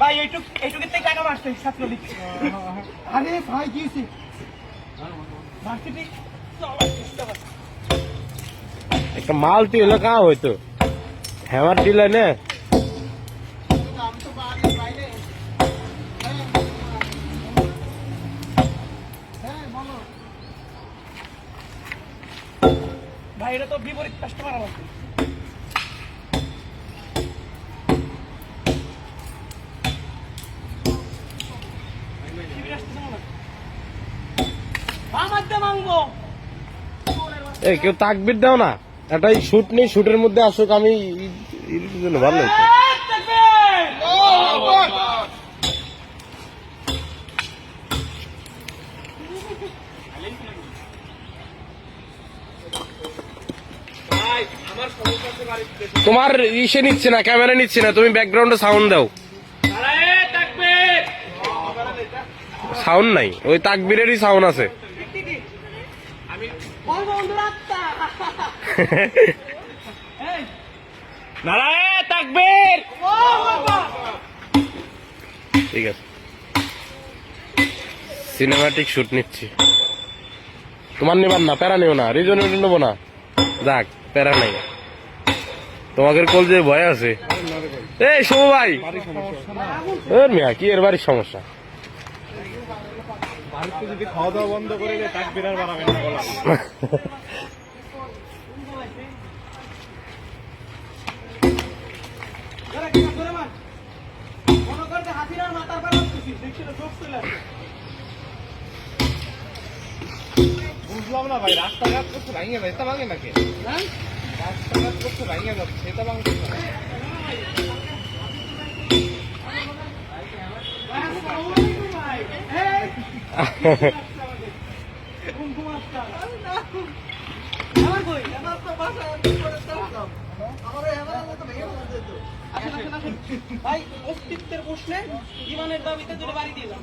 ভাই এইটুক এইটুকের থেকে টাকা মারছে ছাত্রলীগ আরে ভাই কি হয়েছে? ভার্সিটি একটা মালতি হলো কা হইতো? হ্যামার দিলে না? তো বিপরীত কাস্টমার আমার এই কেউ তাকবির দাও না একটা শুট নেই শুটের মধ্যে আসুক আমি ভালো তোমার ইসে নিচ্ছে না, ক্যামেরা নিচ্ছে না, তুমি ব্যাকগ্রাউন্ডে সাউন্ড দাও। সাউন্ড নাই, ওই তাকবিরেরই সাউন্ড আছে। ঠিক আছে। সিনেমাটিক শুট নিচ্ছি। তোমার নেবার না, প্যারা নেও না রিজনের নেব না। যাক। প্যারা নাই তোমাকে কল যে ভয় আছে। এই শুভ ভাই। এর মিয়া কি এর বাড়ির সমস্যা? বাড়িতে না বুঝলাম না ভাই রাস্তাঘাট করছে ভাঙে যায় এটা ভাঙে নাকি? রাস্তাঘাট করছে ভাঙে যাচ্ছে এটা ভাঙছে ভাই অস্তিত্বের প্রশ্নে জীবনের দাবিতে দুটো বাড়ি দিয়ে যান